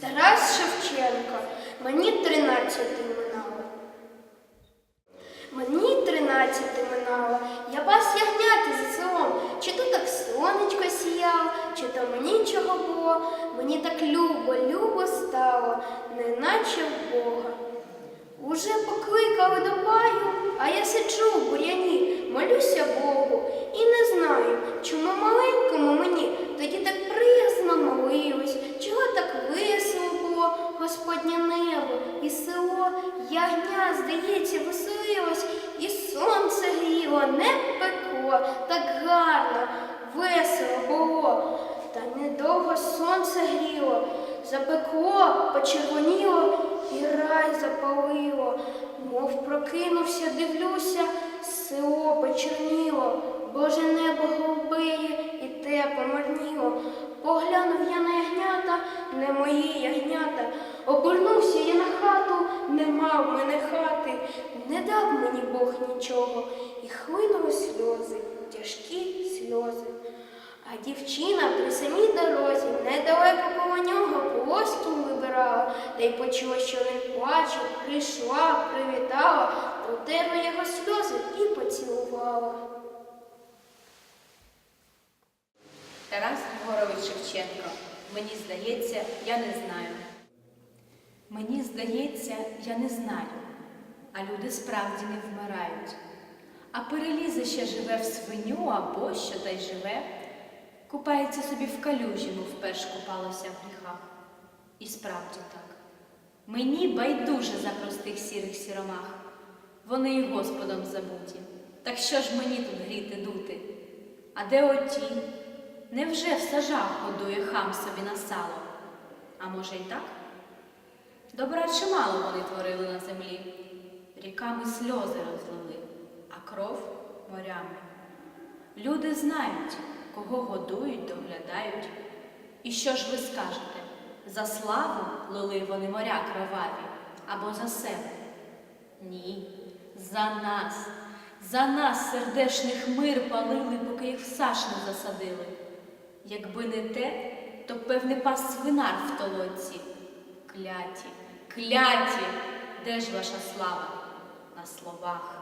Тарас Шевченко, мені тринадцяти минало. Мені тринадцяти минало, я пас ягняти за селом. Чи то так сонечко сіяло, чи то мені чого було. Мені так любо, любо стало, неначе в Бога. Уже покликали до баю, а я сиджу в бур'яні, молюся Богу і не знаю, чому маленькому мені тоді так приязно молилось, чого так весело було Господнє небо і село, ягня, здається, веселилось, і сонце гріло, не пекло, так гарно, весело було. Та недовго сонце гріло, запекло, почервоніло і рай запалило, мов прокинувся, дивлюся, село почерніло, Боже небо голубеє і те помарніло. Поглянув я на ягнята, не мої ягнята. Обернувся я на хату, нема в мене хати, не дав мені Бог нічого, і хлинули сльози, тяжкі сльози. А дівчина при самій дорозі недалеко коло нього полоскінь вибирала, та й почула, що він плаче, прийшла, привітала, протерла його сльози і поцілувала. Тарас Григорович Шевченко. Мені здається, я не знаю. Мені здається, я не знаю. А люди справді не вмирають. А перелізе ще живе в свиню або що та й живе, купається собі в калюжі, мов перш купалося в гріхах. І справді так. Мені байдуже за простих сірих сіромах. Вони і Господом забуті. Так що ж мені тут гріти дути? А де оті? Невже в сажах годує хам собі на сало? А може й так? Добра чимало вони творили на землі, ріками сльози розлили, а кров морями. Люди знають, кого годують, доглядають. І що ж ви скажете? За славу лили вони моря кроваві або за себе? Ні, за нас, за нас сердешних мир палили, поки їх в саш не засадили. Якби не те, то певне пас свинар в толоці. Кляті, кляті, де ж ваша слава? На словах.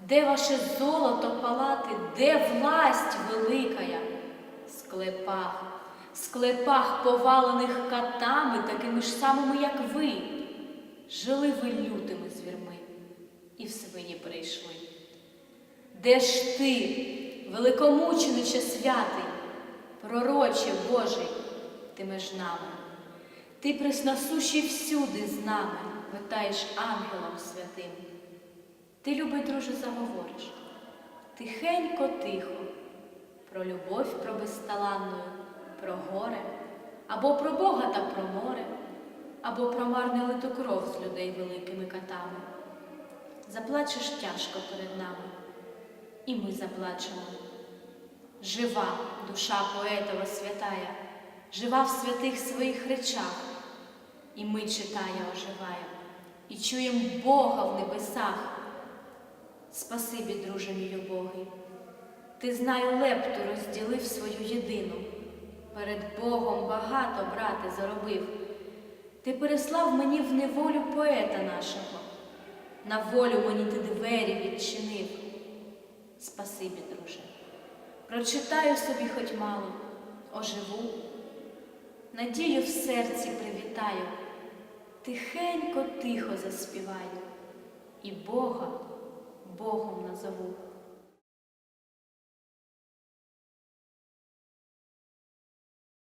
Де ваше золото палати, де власть великая? Склепах, склепах повалених катами, такими ж самими, як ви. Жили ви лютими звірми і в свині прийшли. Де ж ти, великомучениче святий, пророче Божий, ти між нами? Ти пресносущий всюди з нами, витаєш ангелом святим. Ти, любий друже, заговориш тихенько, тихо, про любов про безталанну, про горе, або про Бога та про море, або про марне литу кров з людей великими катами. Заплачеш тяжко перед нами, і ми заплачемо. Жива душа поетова святая, жива в святих своїх речах, і ми читає, оживає, і чуєм Бога в небесах. Спасибі, друже мій любогий, ти знаю лепту розділив свою єдину. Перед Богом багато, брате, заробив. Ти переслав мені в неволю поета нашого, на волю мені ти двері відчинив. Спасибі, друже. Прочитаю собі хоч мало, оживу, надію в серці привітаю, тихенько, тихо заспіваю, і Бога Богом назову.